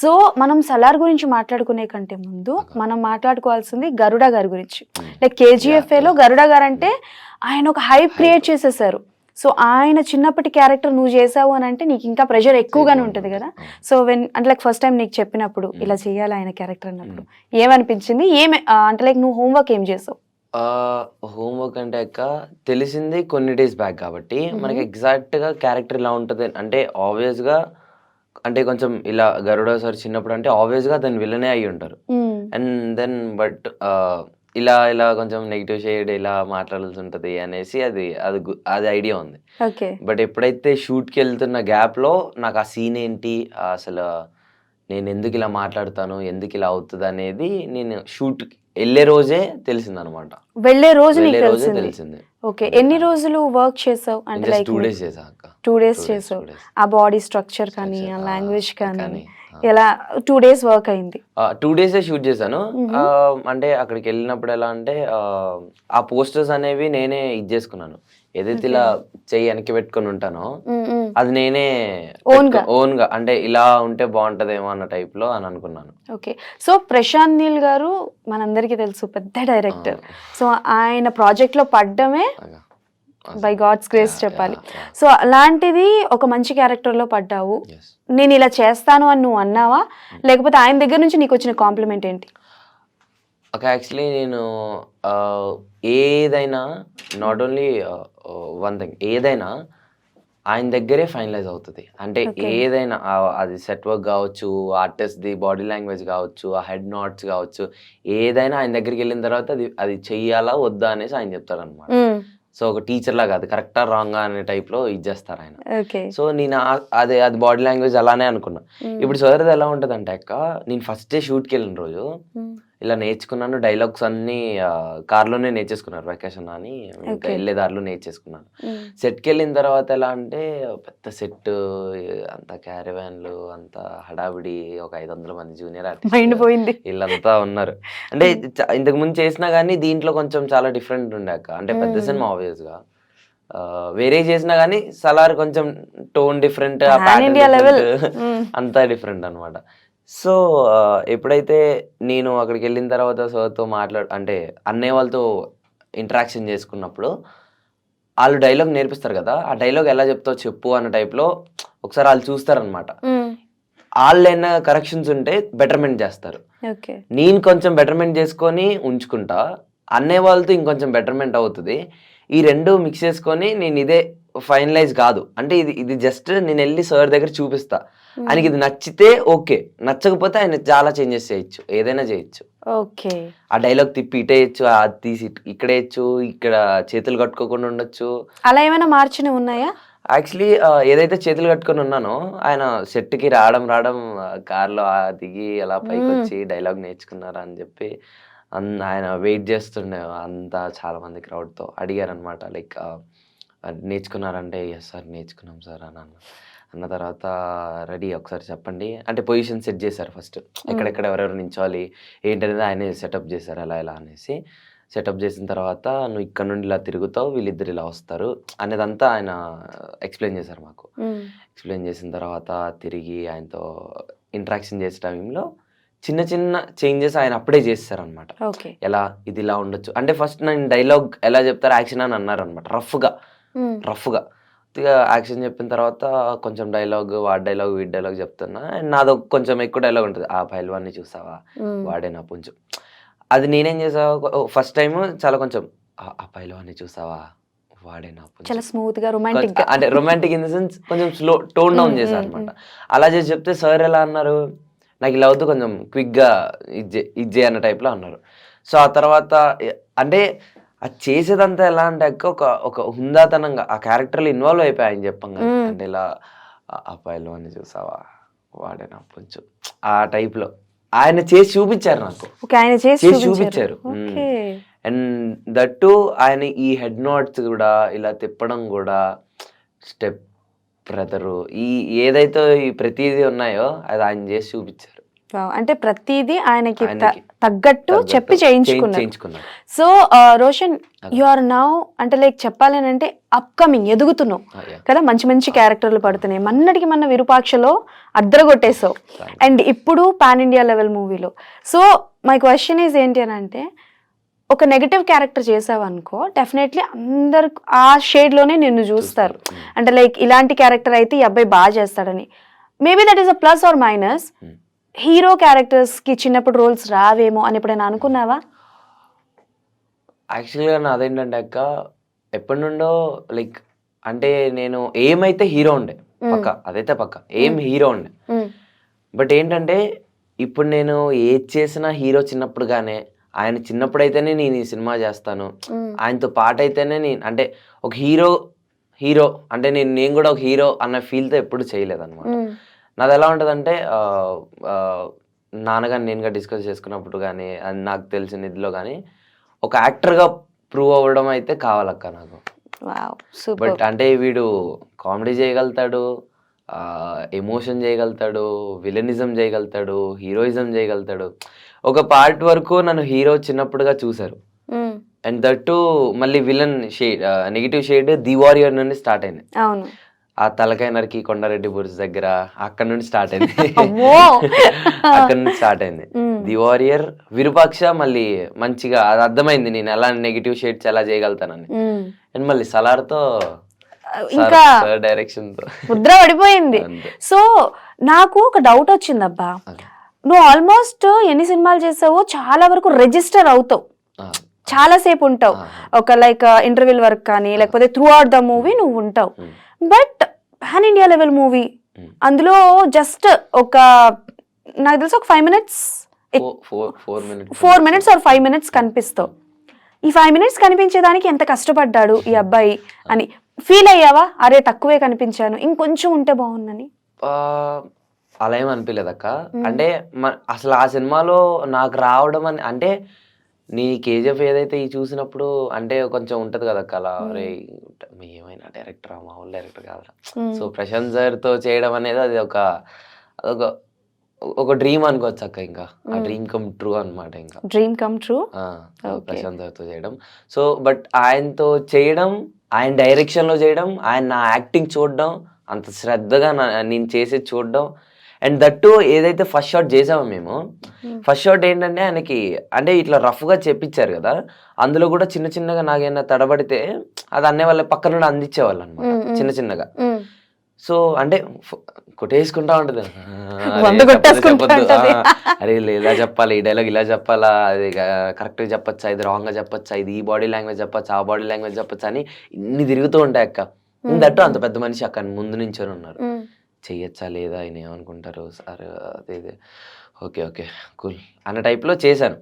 So మనం సలార్ గురించి మాట్లాడుకునే కంటే ముందు మనం మాట్లాడుకోవాల్సింది గరుడ గారి గురించి. లైక్ కేజీఎఫ్ఏ లో గరుడ గారు అంటే ఆయన ఒక హైప్ క్రియేట్ చేసేసారు. సో ఆయన చిన్నప్పటి క్యారెక్టర్ నువ్వు చేసావు అని అంటే నీకు ఇంకా ప్రెషర్ ఎక్కువగానే ఉంటుంది కదా. సో వెన్ అంటే లైక్ ఫస్ట్ టైం నీకు చెప్పినప్పుడు ఇలా చేయాలి ఆయన క్యారెక్టర్ అన్నప్పుడు ఏమనిపించింది? ఏమే అంటే లైక్ నువ్వు హోంవర్క్ ఏం చేసావు? హోంవర్క్ అంటే అక్క తెలిసింది కొన్ని డేస్ బ్యాక్ కాబట్టి మనకి ఎగ్జాక్ట్గా క్యారెక్టర్ ఇలా ఉంటుంది అంటే ఆబ్వియస్గా అంటే కొంచెం ఇలా గరుడ సార్ చిన్నప్పుడు అంటే ఆబ్వియస్గా దాని విలనే అయి ఉంటారు. అండ్ దెన్ బట్ ఇలా ఇలా కొంచెం నెగిటివ్ షేడ్ ఇలా మాట్లాడాల్సి ఉంటుంది అనేసి అది అది అది ఐడియా ఉంది. ఓకే బట్ ఎప్పుడైతే షూట్కి వెళ్తున్న గ్యాప్లో నాకు ఆ సీన్ ఏంటి అసలు నేను ఎందుకు ఇలా మాట్లాడతాను ఎందుకు ఇలా అవుతుంది అనేది నేను షూట్ వెళ్ళే రోజే తెలిసింది అనమాట వెళ్ళే రోజు నీకు తెలిసింది? ఓకే ఎన్ని రోజులు వర్క్ చేసావు? అంటే లైక్ టూ డేస్ చేసా టూ డేస్ చేసావు. ఆ బాడీ స్ట్రక్చర్ కానీ ఆ లాంగ్వేజ్ కానీ. ఎలా టూ డేస్ వర్క్ అయింది? టూ డేసే షూట్ చేశాను. అంటే అక్కడికి వెళ్ళినప్పుడు ఎలా అంటే ఆ పోస్టర్స్ అనేవి నేనే ఇది చేసుకున్నాను. ఏదైతే ఇలా చెయ్యి వెనక్కి పెట్టుకొని ఉంటానో. అది నేనే? ఓన్గా? అంటే ఇలా ఉంటే బాగుంటదేమో అన్న టైప్లో అని అనుకున్నాను. ఓకే. సో ప్రశాంత్ నీల్ గారు మనందరికీ తెలుసు పెద్ద డైరెక్టర్. సో ఆయన ప్రాజెక్ట్లో పడ్డమే. బై గాడ్స్ గ్రేస్ చెప్పాలి. సో అలాంటిది ఒక మంచి క్యారెక్టర్లో పడ్డావు. నేను ఇలా చేస్తాను అని నువ్వు అన్నావా? లేకపోతే ఆయన దగ్గర నుంచి నీకు వచ్చిన కాంప్లిమెంట్ ఏంటి? ఒక యాక్చువల్లీ నేను ఏదైనా నాట్ ఓన్లీ వన్ థింగ్ ఏదైనా ఆయన దగ్గరే ఫైనలైజ్ అవుతుంది అంటే. ఏదైనా అది సెట్ వర్క్ కావచ్చు ఆర్టిస్ట్ ది బాడీ లాంగ్వేజ్ కావచ్చు ఆ హెడ్ నాట్స్ కావచ్చు ఏదైనా ఆయన దగ్గరికి వెళ్ళిన తర్వాత అది అది చెయ్యాలా వద్దా అనేసి ఆయన చెప్తారు అనమాట మ్మ్. సో ఒక టీచర్ లాగా అది కరెక్టా రాంగా అనే type లో ఇది చేస్తారు ఆయన ఓకే సో నేను అదే అది బాడీ లాంగ్వేజ్ అలానే అనుకున్నా. ఇప్పుడు సార్ది ఎలా ఉంటుంది అంటే అక్క నేను ఫస్ట్ డే షూట్కి వెళ్ళిన రోజు. ఇలా నేర్చుకున్నాను. డైలాగ్స్ అన్ని కార్లోనే నేర్చేసుకున్నారు వెకేషన్ అని. ఇంకా. వెళ్ళే దారిలో నేర్చేసుకున్నాను. సెట్కి వెళ్ళిన తర్వాత ఎలా అంటే పెద్ద సెట్ అంత క్యారవాన్లు అంత హడావిడి ఒక ఐదు వందల మంది జూనియర్ పోయింది వీళ్ళంతా ఉన్నారు. అంటే ఇంతకు ముందు చేసినా కానీ దీంట్లో కొంచెం చాలా డిఫరెంట్ ఉండాక అంటే పెద్ద. సినిమా ఆబ్వియస్గా ఆ, వేరే చేసినా కానీ సలార్ కొంచెం టోన్ డిఫరెంట్. అంతా డిఫరెంట్ అన్నమాట. సో ఎప్పుడైతే నేను అక్కడికి వెళ్ళిన తర్వాత సార్తో మాట్లాడు అంటే అన్నయ్య వాళ్ళతో ఇంటరాక్షన్ చేసుకున్నప్పుడు వాళ్ళు డైలాగ్ నేర్పిస్తారు కదా ఆ డైలాగ్ ఎలా చెప్తావు చెప్పు అన్న టైప్లో ఒకసారి వాళ్ళు చూస్తారనమాట. వాళ్ళు ఏమైనా కరెక్షన్స్ ఉంటే బెటర్మెంట్ చేస్తారు. ఓకే. నేను కొంచెం బెటర్మెంట్ చేసుకొని ఉంచుకుంటా అన్నయ్య వాళ్ళతో ఇంకొంచెం బెటర్మెంట్ అవుతుంది. ఈ రెండు మిక్స్ చేసుకొని నేను ఇదే ఫైనలైజ్ కాదు. అంటే ఇది ఇది జస్ట్ నేను వెళ్ళి సార్ దగ్గర చూపిస్తా. ఆయనకి ఇది నచ్చితే ఓకే. నచ్చకపోతే ఆయన చాలా చేంజెస్ చేయొచ్చు. ఏదైనా చేయొచ్చు. ఓకే. ఆ డైలాగ్ తిప్పి ఇటేయచ్చు అది తీసి ఇట్- ఇక్కడ చేతులు కట్టుకోకుండా ఉండొచ్చు. అలా ఏమైనా మార్చినవి ఉన్నాయా? యాక్చువల్లీ ఏదైతే చేతులు కట్టుకొని ఉన్నానో ఆయన సెట్కి రావడం రావడం కార్లో దిగి అలా పైకి మ్మ్. వచ్చి డైలాగ్ నేర్చుకున్నారా అని చెప్పి ఆయన వెయిట్ చేస్తుండే. అంతా చాలా మంది crowd తో అడిగారు అనమాట లైక్ నేర్చుకున్నారంటే ఎస్ సార్ నేర్చుకున్నాం సార్ అని అన్న. అన్న తర్వాత రెడీ ఒకసారి చెప్పండి. అంటే పొజిషన్ సెట్ చేశారు ఫస్ట్. ఎక్కడెక్కడ ఎవరెవరు నించోవాలి ఏంటనేది ఆయన సెటప్ చేశారు అలా ఇలా అనేసి. సెటప్ చేసిన తర్వాత నువ్వు ఇక్కడ నుండి ఇలా తిరుగుతావు వీళ్ళిద్దరు ఇలా వస్తారు అనేదంతా ఆయన ఎక్స్ప్లెయిన్ చేశారు మాకు. ఎక్స్ప్లెయిన్ చేసిన తర్వాత తిరిగి ఆయనతో ఇంటరాక్షన్ చేసే టైంలో చిన్న చిన్న చేంజెస్ ఆయన అప్పుడే చేస్తారనమాట ఓకే. ఎలా? ఇది ఇలా ఉండొచ్చు. అంటే ఫస్ట్ నేను డైలాగ్ ఎలా చెప్తారు యాక్షన్ అని అన్నారు అనమాట రఫ్గా. రఫ్గా. ఇక యాక్షన్ చెప్పిన తర్వాత కొంచెం డైలాగ్ వాడి డైలాగ్ వీడి డైలాగ్ చెప్తున్నా. అండ్ నాదో కొంచెం ఎక్కువ డైలాగ్ ఉంటుంది. ఆ పైల్వాన్ని చూసావా? మ్మ్. వాడే నా పుంజు. అది నేనేం చేసా ఫస్ట్ టైం చాలా కొంచెం "ఆ- పైల్వాన్ని చూసావా వాడే నా పుంజు. చాలా స్మూత్గా రొమాంటిక్ కొంచెం- అంటే రొమాంటిక్ ఇన్ ద సెన్స్ కొంచెం స్లో టోన్ డౌన్ మ్మ్, అనమాట అలా చేసి చెప్తే సార్ ఎలా అన్నారు? నాకు ఇలా అవుతూ కొంచెం క్విక్గా ఇజ్జే ఇజ్జే అన్న టైప్లో అన్నారు. సో ఆ తర్వాత అంటే అది చేసేదంతా ఎలా అంటే అక్క ఒక ఒక హుందాతనంగా ఆ క్యారెక్టర్లో ఇన్వాల్వ్ అయిపోయి ఆయన చెప్పంగా. అంటే ఇలా "ఆ- ఆ పైలో అని చూసావా? వాడే నా కొంచెం ఆ టైప్లో. ఆయన చేసి చూపించారు నాకు. ఆయన చేసి చూపించారు. అండ్ దట్టు ఆయన ఈ హెడ్ నోట్స్ కూడా ఇలా తిప్పడం కూడా స్టెప్ బ్రదరు ఈ ఏదైతే ఈ ప్రతిదీ ఉన్నాయో అది ఆయన చేసి చూపించారు. అంటే ప్రతిదీ ఆయనకి తగ్గట్టు చెప్పి చేయించుకున్నారు. చేయించుకున్నాను so Roshan you are now అంటే లైక్ చెప్పాలి అని అంటే అప్కమింగ్ ఎదుగుతున్నావు. కదా మంచి మంచి క్యారెక్టర్లు పడుతున్నాయి. మన్నటికి మన విరూపాక్షలో అద్దరగొట్టేసావు. అండ్ ఇప్పుడు పాన్ ఇండియా లెవెల్ మూవీలో సో మై క్వశ్చన్ ఈజ్ ఏంటి అని అంటే ఒక నెగటివ్ క్యారెక్టర్ చేసావు అనుకో డెఫినెట్లీ అందరు ఆ షేడ్లోనే నిన్ను చూస్తారు. Mm. అంటే లైక్ ఇలాంటి క్యారెక్టర్ అయితే ఈ అబ్బాయి బాగా చేస్తాడని. Maybe that is a plus or minus. Hero క్యారెక్టర్స్కి చిన్నప్పుడు రోల్స్ రావేమో అని ఎప్పుడైనా అనుకున్నావా యాక్చువల్గా నాదేంటంటే అక్క ఎప్పటి నుండో లైక్ అంటే నేను ఏమైతే హీరో ఉండే పక్క అదైతే పక్క ఏం హీరో ఉండే. బట్ ఏంటంటే ఇప్పుడు నేను ఏది చేసినా హీరో చిన్నప్పుడుగానే ఆయన చిన్నప్పుడైతేనే నేను ఈ సినిమా చేస్తాను. ఆయనతో పాట అయితేనే నేను అంటే ఒక హీరో హీరో అంటే నేను నేను కూడా ఒక హీరో అన్న ఫీల్తో ఎప్పుడు చేయలేదన్నమాట. నాది ఎలా ఉంటుందంటే నాన్నగారు నేనుగా డిస్కస్ చేసుకున్నప్పుడు కానీ అది నాకు తెలిసిన ఇదిలో కానీ ఒక యాక్టర్గా ప్రూవ్ అవ్వడం అయితే కావాలక్క నాకు. బట్ అంటే వీడు కామెడీ చేయగలుగుతాడు ఎమోషన్ చేయగలుగుతాడు విలనిజం చేయగలుగుతాడు హీరోయిజం చేయగలుగుతాడు. ఒక పార్ట్ వరకు నన్ను హీరో చిన్నప్పుడుగా చూశారు. అండ్ దట్టు మళ్ళీ villain shade negative shade the warrior నుండి స్టార్ట్ అయింది. అవును. ఆ తలకాయ నరికి కొండారెడ్డి బుర్జ్ దగ్గర అక్కడ నుండి స్టార్ట్ అయింది! అక్కడ నుండి స్టార్ట్ అయింది. ది వారియర్ విరూపాక్ష మళ్ళీ మంచిగా అది అర్థమైంది నేను ఎలా నెగిటివ్ షేడ్స్ ఎలా చేయగలుగుతానని. అండ్ మళ్ళీ సలార్తో ఇంకా డైరెక్షన్ ముద్ర పడిపోయింది. సో నాకు ఒక డౌట్ వచ్చిందబ్బా నువ్వు ఆల్మోస్ట్ ఎన్ని సినిమాలు చేసావో చాలా వరకు రిజిస్టర్ అవుతావు చాలా సేపు ఉంటావు. ఒక లైక్ ఇంటర్వ్యూల్ వర్క్ కానీ లేకపోతే త్రూ అవుట్ ద మూవీ నువ్వు ఉంటావు. But pan India level movie. అందులో జస్ట్ ఒక నాకు తెలిసి ఒక five minutes four- minutes or five minutes కనిపిస్తావు. ఈ ఫైవ్ మినిట్స్ కనిపించేదానికి ఎంత కష్టపడ్డాడు ఈ అబ్బాయి అని ఫీల్ అయ్యావా? అరే తక్కువే కనిపించాను. ఇంకొంచెం ఉంటే బాగుందని అలా ఏం అనిపించలేదు అక్క. అంటే మ- అసలు ఆ సినిమాలో నాకు రావడం అని అంటే నీ కేజీఎఫ్ ఏదైతే ఈ చూసినప్పుడు అంటే కొంచెం ఉంటది కదా అక్క అలా రే మీ ఏమైనా డైరెక్టర్ మా వాళ్ళు డైరెక్టర్ కాదురా. సో ప్రశాంత్ సార్తో చేయడం అనేది అది ఒక అదొక ఒక డ్రీమ్ అనుకోవచ్చు అక్క ఇంకా. ఆ డ్రీమ్ కమ్ ట్రూ అన్నమాట ఇంకా. Dream come true. ప్రశాంత్ సార్తో చేయడం. సో బట్ ఆయనతో చేయడం ఆయన డైరెక్షన్లో చేయడం ఆయన నా యాక్టింగ్ చూడడం అంత శ్రద్ధగా నేను చేసేది చూడడం అండ్ దట్టు ఏదైతే ఫస్ట్ షాట్ చేసామో మేము ఫస్ట్ షాట్ ఏంటంటే ఆయనకి అంటే ఇట్లా రఫ్గా చెప్పించారు కదా అందులో కూడా చిన్న చిన్నగా నాకేమైనా తడబడితే అది అన్నే వాళ్ళ పక్క నుండి అందించేవాళ్ళు అనమాట Mm, mm. చిన్న చిన్నగా. సో అంటే కొట్టేసుకుంటా ఉంటది. అరే, ఇలా ఇలా చెప్పాలి ఈ డైలాగ్ ఇలా చెప్పాలా అది కరెక్ట్గా చెప్పచ్చా ఇది రాంగ్గా చెప్పచ్చా ఇది ఈ బాడీ లాంగ్వేజ్ చెప్పచ్చా ఆ బాడీ లాంగ్వేజ్ చెప్పచ్చా అని ఇన్ని తిరుగుతూ ఉంటాయి అక్క. దట్టు అంత పెద్ద మనిషి అక్క ముందు నుంచొని ఉన్నారు. చెయ్యొచ్చా లేదా ఆయన ఏమనుకుంటారు సార్ అదే. Okay okay. కూల్. అన్న టైప్లో చేశాను.